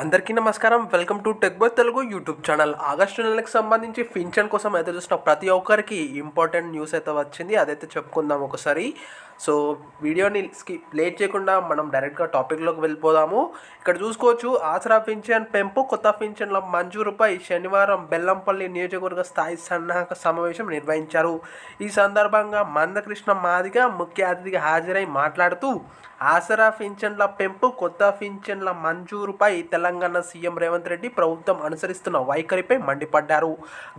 అందరికీ నమస్కారం. Welcome to tech boy Telugu YouTube channel. August నెలకు సంబంధించి ఫిన్షన్ కోసం అయితే చూసిన ప్రతి ఒక్కరికి ఇంపార్టెంట్ న్యూస్ అయితే వచ్చింది. అదైతే చెప్పుకుందాం ఒకసారి. సో వీడియోని స్కిప్ లేట్ చేయకుండా మనం డైరెక్ట్గా టాపిక్లోకి వెళ్ళిపోదాము. ఇక్కడ చూసుకోవచ్చు ఆసరా పింఛన్ పెంపు కొత్త పింఛన్ల మంజూరుపై శనివారం బెల్లంపల్లి నియోజకవర్గ స్థాయి సన్నాహక సమావేశం నిర్వహించారు. ఈ సందర్భంగా మందకృష్ణ మాదిగ ముఖ్య అతిథిగా హాజరై మాట్లాడుతూ ఆసరా పింఛన్ల పెంపు కొత్త పింఛన్ల మంజూరుపై తెలంగాణ తెలంగాణ సీఎం రేవంత్ రెడ్డి ప్రభుత్వం అనుసరిస్తున్న వైఖరిపై మండిపడ్డారు.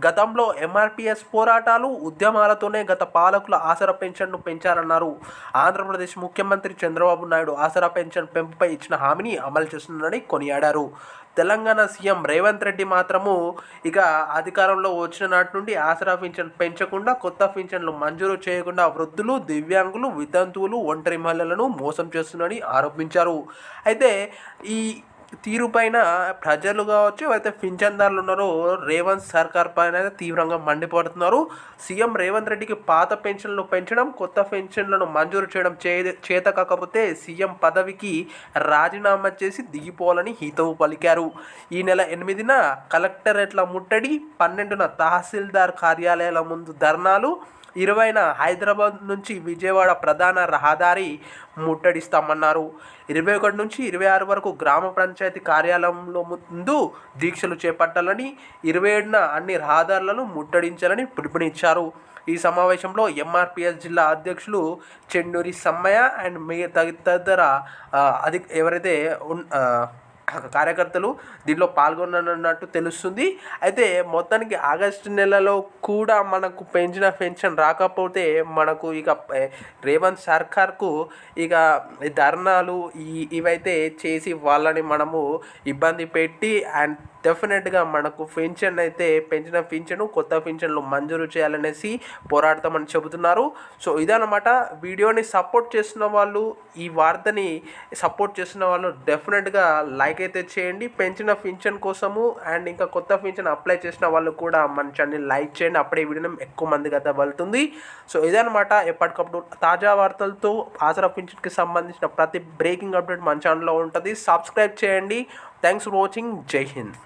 గతంలో ఎంఆర్పిఎస్ పోరాటాలు ఉద్యమాలతోనే గత పాలకుల ఆసరా పెన్షన్ను పెంచారన్నారు. ఆంధ్రప్రదేశ్ ముఖ్యమంత్రి చంద్రబాబు నాయుడు ఆసరా పెన్షన్ పెంపుపై ఇచ్చిన హామీని అమలు చేస్తున్నారని కొనియాడారు. తెలంగాణ సీఎం రేవంత్ రెడ్డి మాత్రము ఇక అధికారంలో వచ్చిన నాటి నుండి ఆసరా పింఛన్ పెంచకుండా కొత్త పింఛన్లు మంజూరు చేయకుండా వృద్ధులు దివ్యాంగులు వితంతువులు ఒంటరి మహిళలను మోసం చేస్తుందని ఆరోపించారు. అయితే ఈ తీరు పైన ప్రజలు కావచ్చు అయితే పింఛన్దారులు ఉన్నారో రేవంత్ సర్కార్ పైన అయితే తీవ్రంగా మండిపడుతున్నారు. సీఎం రేవంత్ రెడ్డికి పాత పెన్షన్లు పెంచడం కొత్త పెన్షన్లను మంజూరు చేయడం చే చేత కాకపోతే సీఎం పదవికి రాజీనామా చేసి దిగిపోవాలని హితవు పలికారు. ఈ నెల ఎనిమిదిన కలెక్టరేట్ల ముట్టడి పన్నెండున తహసీల్దార్ కార్యాలయాల ముందు ధర్నాలు ఇరవైన హైదరాబాద్ నుంచి విజయవాడ ప్రధాన రహదారి ముట్టడిస్తామన్నారు. ఇరవై ఒకటి నుంచి ఇరవై ఆరు వరకు గ్రామ పంచాయతీ పంచాయతీ కార్యాలయంలో ముందు దీక్షలు చేపట్టాలని ఇరవై ఏడున అన్ని రహదారులను ముట్టడించాలని పిలుపునిచ్చారు. ఈ సమావేశంలో ఎంఆర్పిఎస్ జిల్లా అధ్యక్షులు చెన్నూరి సమ్మయ్య అండ్ మిగతా తదితర అది ఎవరైతే కార్యకర్తలు దీనిలో పాల్గొననున్నట్టు తెలుస్తుంది. అయితే మొత్తానికి ఆగస్టు నెలలో కూడా మనకు పెంచిన పెన్షన్ రాకపోతే మనకు ఇక రేవంత్ సర్కార్కు ఇక ధర్నాలు ఈ ఇవైతే చేసి వాళ్ళని మనము ఇబ్బంది పెట్టి అండ్ డెఫినెట్గా మనకు పెన్షన్ అయితే పెంచిన పింఛను కొత్త పెన్షన్లు మంజూరు చేయాలనేసి పోరాడతామని చెబుతున్నారు. సో ఇదనమాట వీడియోని సపోర్ట్ చేస్తున్న వాళ్ళు ఈ వార్తని సపోర్ట్ చేస్తున్న వాళ్ళు డెఫినెట్గా లైక్ అయితే చేయండి. పెంచిన పింఛన్ కోసము అండ్ ఇంకా కొత్త పెన్షన్ అప్లై చేసిన వాళ్ళు కూడా మన ఛానల్ లైక్ చేయండి. అప్పుడే వీడియో ఎక్కువ మందికి అయితే వెళ్తుంది. సో ఇదనమాట ఎప్పటికప్పుడు తాజా వార్తలతో ఆసరా పింఛన్కి సంబంధించిన ప్రతి బ్రేకింగ్ అప్డేట్ మన ఛానల్లో ఉంటుంది. సబ్స్క్రైబ్ చేయండి. థ్యాంక్స్ ఫర్ వాచింగ్ జై హింద్